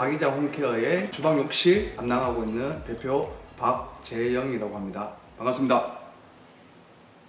박이자 홈케어의 주방 욕실 담당하고 있는 대표 박재영이라고 합니다. 반갑습니다.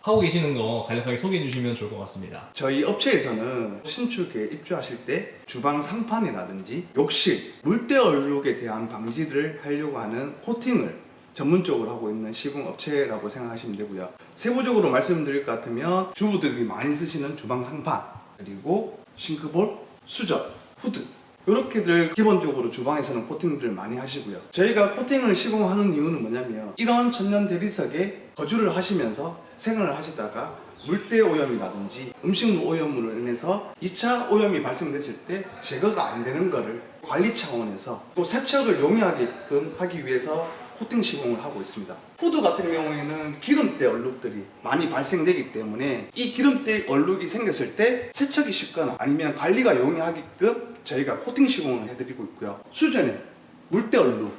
하고 계시는 거 간략하게 소개해 주시면 좋을 것 같습니다. 저희 업체에서는 신축에 입주하실 때 주방 상판이라든지 욕실, 물때 얼룩에 대한 방지를 하려고 하는 코팅을 전문적으로 하고 있는 시공 업체라고 생각하시면 되고요. 세부적으로 말씀드릴 것 같으면 주부들이 많이 쓰시는 주방 상판, 그리고 싱크볼, 수전, 후드 이렇게들 기본적으로 주방에서는 코팅들을 많이 하시고요. 저희가 코팅을 시공하는 이유는 뭐냐면 이런 천연 대리석에 거주를 하시면서 생활을 하시다가 물때 오염이라든지 음식물 오염으로 인해서 2차 오염이 발생됐을 때 제거가 안 되는 거를 관리 차원에서 또 세척을 용이하게끔 하기 위해서 코팅 시공을 하고 있습니다. 후드 같은 경우에는 기름때 얼룩들이 많이 발생되기 때문에 이 기름때 얼룩이 생겼을 때 세척이 쉽거나 아니면 관리가 용이하게끔 저희가 코팅 시공을 해드리고 있고요. 수전에 물때 얼룩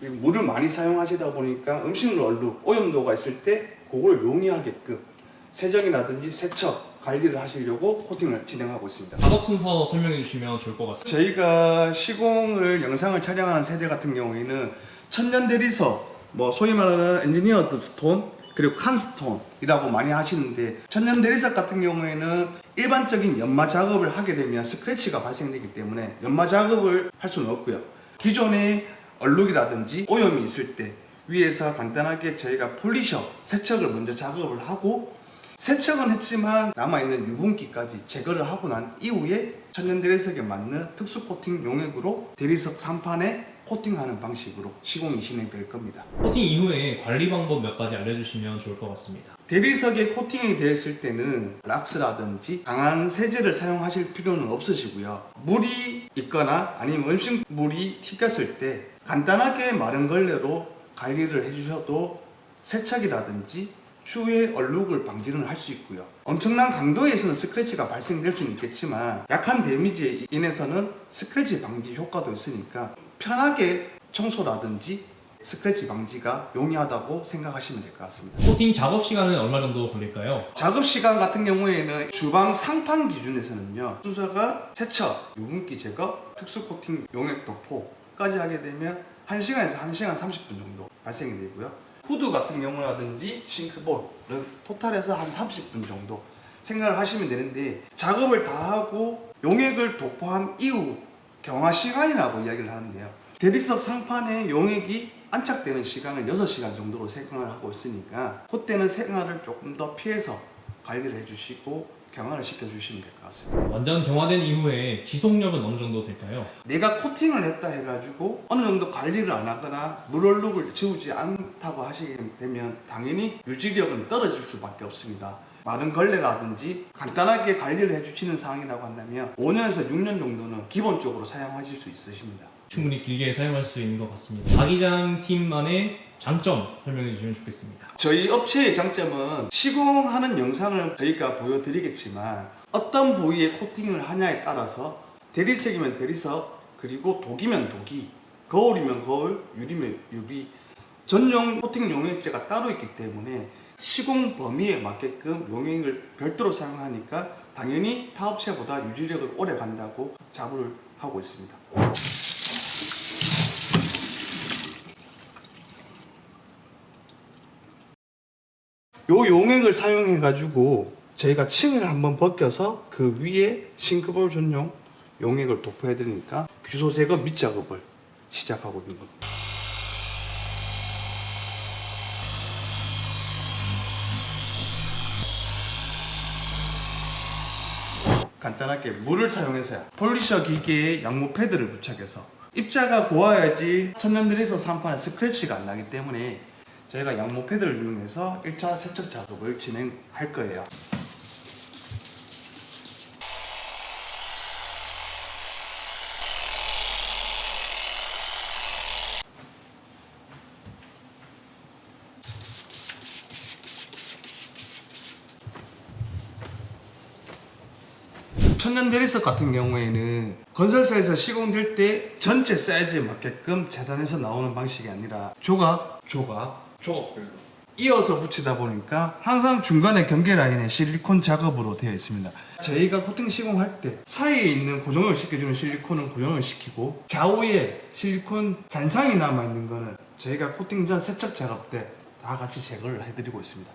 그리고 물을 많이 사용하시다 보니까 음식물 얼룩 오염도가 있을 때 그걸 용이하게끔 세정이라든지 세척 관리를 하시려고 코팅을 진행하고 있습니다. 작업 순서 설명해 주시면 좋을 것 같습니다. 저희가 시공을 영상을 촬영하는 세대 같은 경우에는 천연 대리석, 뭐 소위 말하는 엔지니어드 스톤 그리고 칸스톤이라고 많이 하시는데 천연 대리석 같은 경우에는 일반적인 연마 작업을 하게 되면 스크래치가 발생되기 때문에 연마 작업을 할 수는 없고요. 기존에 얼룩이라든지 오염이 있을 때 위에서 간단하게 저희가 폴리셔 세척을 먼저 작업을 하고 세척은 했지만 남아있는 유분기까지 제거를 하고 난 이후에 천연 대리석에 맞는 특수 코팅 용액으로 대리석 상판에 코팅하는 방식으로 시공이 진행될 겁니다. 코팅 이후에 관리 방법 몇 가지 알려주시면 좋을 것 같습니다. 대리석에 코팅이 되었을 때는 락스라든지 강한 세제를 사용하실 필요는 없으시고요. 물이 있거나 아니면 음식물이 튀겼을 때 간단하게 마른 걸레로 관리를 해주셔도 세척이라든지 추후에 얼룩을 방지는 할 수 있고요. 엄청난 강도에서는 스크래치가 발생될 수는 있겠지만 약한 데미지에 인해서는 스크래치 방지 효과도 있으니까 편하게 청소라든지 스크래치 방지가 용이하다고 생각하시면 될 것 같습니다. 코팅 작업 시간은 얼마 정도 걸릴까요? 작업 시간 같은 경우에는 주방 상판 기준에서는요 순서가 세척, 유분기 제거, 특수 코팅 용액 도포까지 하게 되면 1시간에서 1시간 30분 정도 발생이 되고요 후드 같은 경우라든지 싱크볼은 토탈에서 한 30분 정도 생각을 하시면 되는데 작업을 다 하고 용액을 도포한 이후 경화 시간이라고 이야기를 하는데요 대리석 상판에 용액이 안착되는 시간을 6시간 정도로 생각을 하고 있으니까 그때는 생활을 조금 더 피해서 관리를 해주시고 경화를 시켜주시면 될 것 같습니다. 완전 경화된 이후에 지속력은 어느 정도 될까요? 내가 코팅을 했다 해가지고 어느 정도 관리를 안 하거나 물얼룩을 지우지 않다고 하시게 되면 당연히 유지력은 떨어질 수밖에 없습니다. 마른 걸레라든지 간단하게 관리를 해주시는 상황이라고 한다면 5년에서 6년 정도는 기본적으로 사용하실 수 있으십니다. 충분히 길게 사용할 수 있는 것 같습니다. 박이장 팀만의 장점 설명해 주시면 좋겠습니다. 저희 업체의 장점은 시공하는 영상을 저희가 보여드리겠지만 어떤 부위에 코팅을 하냐에 따라서 대리석이면 대리석 그리고 독이면 독이 거울이면 거울 유리면 유리 전용 코팅 용액제가 따로 있기 때문에 시공 범위에 맞게끔 용액을 별도로 사용하니까 당연히 타 업체보다 유지력을 오래 간다고 자부를 하고 있습니다. 요 용액을 사용해 가지고 저희가 층을 한번 벗겨서 그 위에 싱크볼 전용 용액을 도포해 드리니까 규소 제거 밑 작업을 시작하고 있는 겁니다. 간단하게 물을 사용해서요. 폴리셔 기계에 양모 패드를 부착해서 입자가 고와야지 천연들에서 상판에 스크래치가 안 나기 때문에 저희가 양모 패드를 이용해서 1차 세척 작업을 진행할 거예요. 천연 대리석 같은 경우에는 건설사에서 시공될 때 전체 사이즈에 맞게끔 재단해서 나오는 방식이 아니라 조각, 조각, 조각별로 이어서 붙이다 보니까 항상 중간에 경계 라인에 실리콘 작업으로 되어 있습니다. 저희가 코팅 시공할 때 사이에 있는 고정을 시켜주는 실리콘은 고정을 시키고 좌우에 실리콘 잔상이 남아 있는 거는 저희가 코팅 전 세척 작업 때 다 같이 제거를 해드리고 있습니다.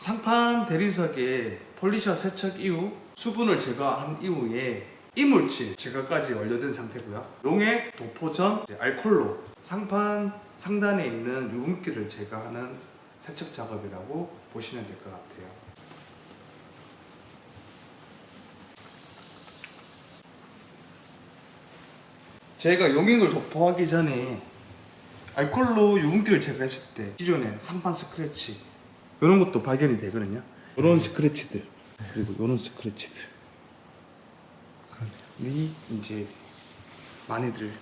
상판 대리석에 폴리셔 세척 이후 수분을 제거한 이후에 이물질 제거까지 완료된 상태고요. 용액 도포 전 이제 알콜로 상판 상단에 있는 유분기를 제거하는 세척 작업이라고 보시면 될 것 같아요. 저희가 용액을 도포하기 전에 알콜로 유분기를 제거했을 때 기존에 상판 스크래치 이런 것도 발견이 되거든요. 이런 스크래치들 그리고 이런 스크래치들 이 이제 많이들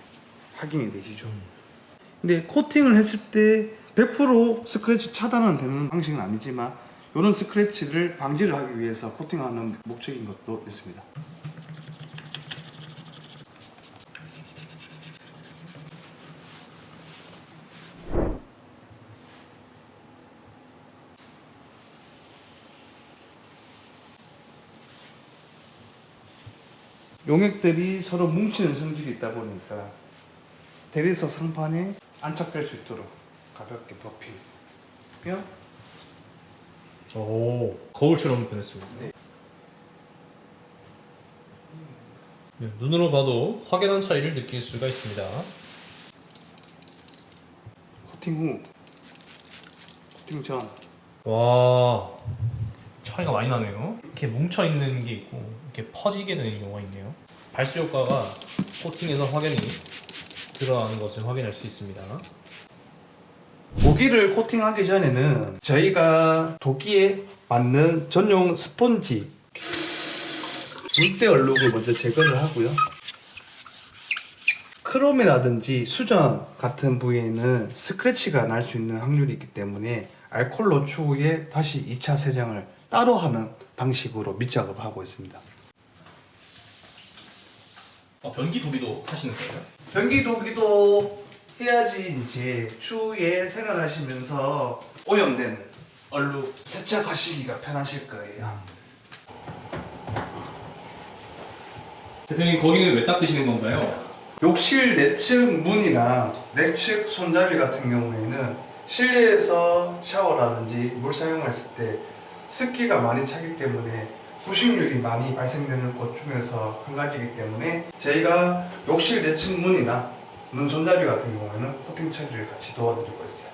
확인이 되시죠. 근데 코팅을 했을 때 100% 스크래치 차단은 되는 방식은 아니지만 이런 스크래치를 방지를 하기 위해서 코팅하는 목적인 것도 있습니다. 용액들이 서로 뭉치는 성질이 있다 보니까 대리석 상판에 안착될 수 있도록 가볍게 버피면 오 거울처럼 변했습니다. 네. 네, 눈으로 봐도 확연한 차이를 느낄 수가 있습니다. 코팅 후 코팅 전 와 차이가 많이 나네요. 이렇게 뭉쳐 있는 게 있고 이렇게 퍼지게 되는 경우가 있네요. 발수 효과가 코팅에서 확연히 드러나는 것을 확인할 수 있습니다. 고기를 코팅하기 전에는 저희가 도기에 맞는 전용 스펀지 물때 얼룩을 먼저 제거를 하고요. 크롬이라든지 수전 같은 부위에는 스크래치가 날 수 있는 확률이 있기 때문에 알콜로 추후에 다시 2차 세정을 따로 하는 방식으로 밑작업을 하고 있습니다. 어, 변기 도기도 하시는 거예요? 변기 도기도 해야지 이제 추후에 생활하시면서 오염된 얼룩 세척하시기가 편하실 거예요. 대표님 거기는 왜 닦으시는 건가요? 욕실 내측 문이나 내측 손잡이 같은 경우에는 실내에서 샤워라든지 물 사용했을 때 습기가 많이 차기 때문에 부식률이 많이 발생되는 곳 중에서 한 가지이기 때문에 저희가 욕실 내측 문이나 눈 손잡이 같은 경우에는 코팅 처리를 같이 도와드리고 있어요.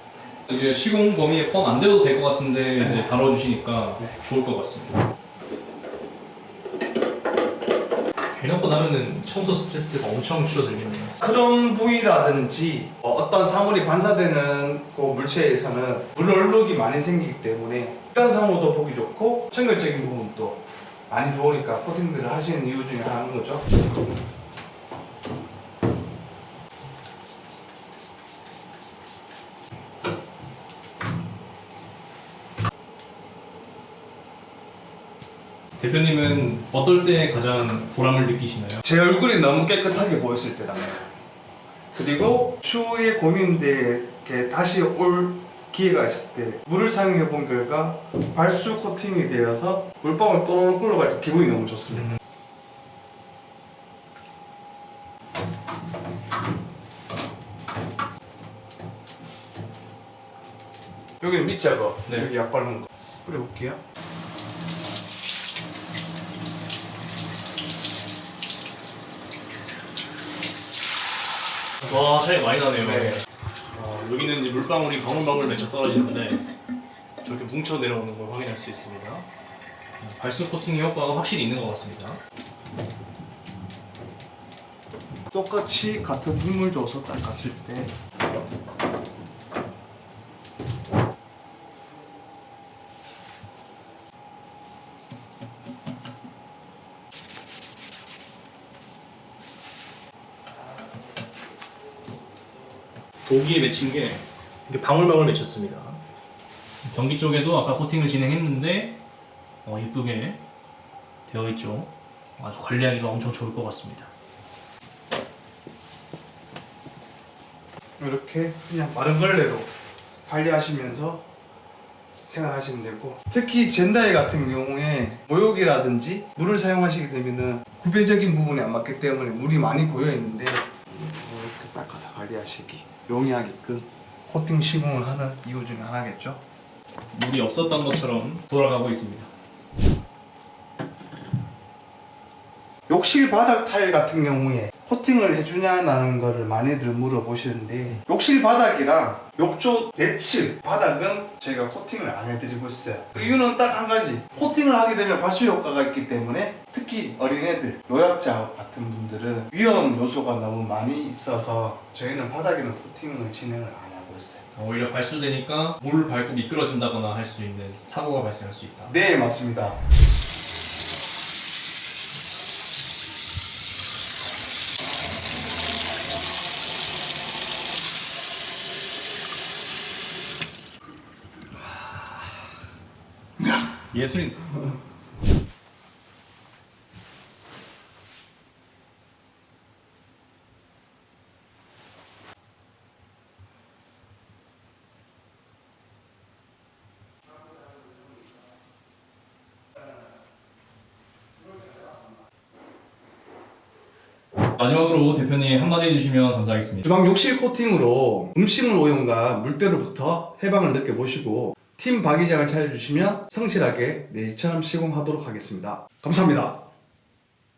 이제 시공 범위에 포함 안 돼도 될 것 같은데 이제 다뤄주시니까 네. 좋을 것 같습니다. 해놓고 나면은 청소 스트레스가 엄청 줄어들겠네요. 그런 부위라든지 어, 어떤 사물이 반사되는 그 물체에서는 물 얼룩이 많이 생기기 때문에 식단상으로도 보기 좋고 청결적인 부분도 많이 좋으니까 코팅들을 하시는 이유 중에 하나인 거죠. 대표님은 어떨 때 가장 보람을 느끼시나요? 제 얼굴이 너무 깨끗하게 보였을 때라면 그리고 추후에 고민되게 다시 올 기회가 있을 때 물을 사용해 본 결과 발수 코팅이 되어서 물방울 또르륵 굴러갈 때 기분이 너무 좋습니다. 여기는 밑작업, 네. 여기 약 바르는 거 뿌려볼게요. 와 차이 많이 나네요. 네. 어, 여기는 이제 물방울이 방울방울 맺혀 떨어지는데 저렇게 뭉쳐 내려오는 걸 확인할 수 있습니다. 음, 발수 코팅 효과가 확실히 있는 것 같습니다. 똑같이 같은 힘을 줘서 닦았을 때 도기에 맺힌 게 이렇게 방울방울 맺혔습니다. 변기 쪽에도 아까 코팅을 진행했는데 어, 예쁘게 되어 있죠. 아주 관리하기가 엄청 좋을 것 같습니다. 이렇게 그냥 마른 걸레로 관리하시면서 생활하시면 되고 특히 젠다이 같은 경우에 모욕이라든지 물을 사용하시게 되면은 구배적인 부분이 안 맞기 때문에 물이 많이 고여 있는데 관리하시기 용이하게끔 코팅 시공을 하는 이유 중에 하나겠죠. 물이 없었던 것처럼 돌아가고 있습니다. 욕실 바닥 타일 같은 경우에 코팅을 해주냐라는 거를 많이들 물어보시는데 욕실 바닥이랑 욕조 내측 바닥은 저희가 코팅을 안 해드리고 있어요. 그 이유는 딱 한 가지. 코팅을 하게 되면 발수 효과가 있기 때문에 특히 어린애들 노약자 같은 분들은 위험 요소가 너무 많이 있어서 저희는 바닥에는 코팅을 진행을 안 하고 있어요. 오히려 발수되니까 물 밟고 미끄러진다거나 할 수 있는 사고가 발생할 수 있다. 네 맞습니다 예술인. 마지막으로 대표님 한마디 해주시면 감사하겠습니다. 주방 욕실 코팅으로 음식물 오염과 물때로부터 해방을 느껴보시고 팀 박이장을 찾아주시면 성실하게 내일처럼 시공하도록 하겠습니다. 감사합니다.